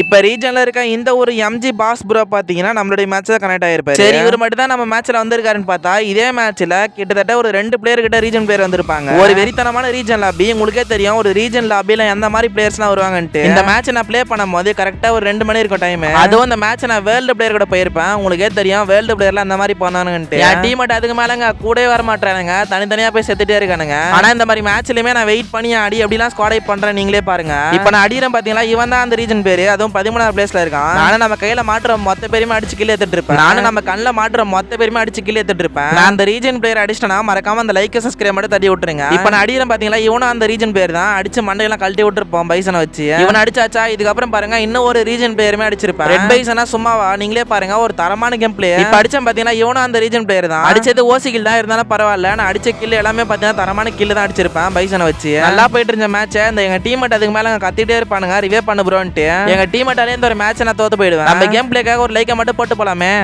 இப்ப ரீஜன்ல இருக்க இந்த ஒரு எம்ஜி பாஸ் ப்ரோ பாத்தீங்கன்னா நம்மளுடைய மேட்ச்ல கனெக்ட் ஆயிருப்பாரு. சரி இவர் மட்டும் தான் நம்ம மேட்ச்ல வந்திருக்காருன்னு பார்த்தா இதே மேட்ச்ல கிட்டத்தட்ட ஒரு ரெண்டு பிளேயர் கிட்ட ரீஜன் பிளேயர் வந்திருப்பாங்க. ஒரு வெறித்தனமான ரீஜன் லாபி உங்களுக்கே தெரியும் ஒரு ரீஜன் லாபில எந்த மாதிரி பிளேயர்ஸ்லாம் வருவாங்கன்ட்டு. இந்த மேட்ச் நான் ப்ளே பண்ணும்போது கரெக்டா ஒரு ரெண்டு மணி இருக்கும் டைம் அதுவும் இந்த மேட்ச் நான் வேர்ல்டு பிளேயர் கூட போயிருப்பேன். உங்களுக்கே தெரியும் வேர்ல்டு பிளேயர்ல அந்த மாதிரி போனானுங்கன்ட்டு. என் டீம் அதுக்கு மேலங்க கூடவே வர மாட்டானுங்க தனித்தனியா போய் செத்துட்டே இருக்கானுங்க. ஆனா இந்த மாதிரி மேட்ச்லயுமே நான் வெயிட் பண்ணி அடி அப்படிலாம் ஸ்குவாட் பண்றேன் நீங்களே பாருங்க. இப்போ நான் அடிக்கிறேன் பாத்தீங்களா இவன் தான் அந்த ரீஜன் பேரு. அதுவும் பதிமூணாவது பிளேஸ்ல இருக்கான். நானும் நம்ம கையில மாட்டுற மொத்த பேருமே அடிச்சு கீழே எடுத்துட்டு இருப்பேன். நானும் நம்ம கண்ணில் மாட்டுற மொத்த பேருமே அடிச்சு கீழே எடுத்துட்டு இருப்பேன். நான் அந்த ரீஜன் பிளேயர் அடிச்சிட்டனா மறக்காம அந்த லைக் சப்ஸ்கிரைப் மட்டும் தட்டி விட்டுருங்க. இப்போ நான் அடிக்கிறேன் பாத்தீங்களா? இவனும் அந்த ரீஜன் பேர் தான். அடிச்சு மண்டையெல்லாம் கழட்டி விட்டுருப்போம் பைசனை வச்சு. இவன் அடிச்சாச்சா? இதுக்கப்புறம் பாருங்க இன்னும் ஒரு ரீஜன் பிளேயருமே அடிச்சிருப்பேன். ரெட் பைசனா சும்மாவா? நீங்களே பாருங்க ஒரு தரமான கேம் பிளே இப்போ அடிச்சேன் பாத்தீங்கன்னா இவனும் அந்த ரீஜன் பிளேயர் தான். அடிச்சது ஓசி கில் தான் இருந்தாலும் பரவாயில்ல. நான் அடிச்ச கில் எல்லாமே பாத்தீங்கன்னா தரமான கில் தான் அடிச்சிருப்பேன் பைசனை வச்சு. நல்லா போயிட்டு இருந்த மேட்ச் இந்த எங்க டீம் அதுக்கு மேல கத்திட்டே இருப்பானுங்க ரிவே பண்ணு ப்ரோன்ட்டு எங்க டீம் இந்த ஒரு மேட்ச் நான் தோத்து போயிடுவேன். நம்ம கேம் பிளேக்காக ஒரு லைக்கை மட்டும் போட்டு போலாமே.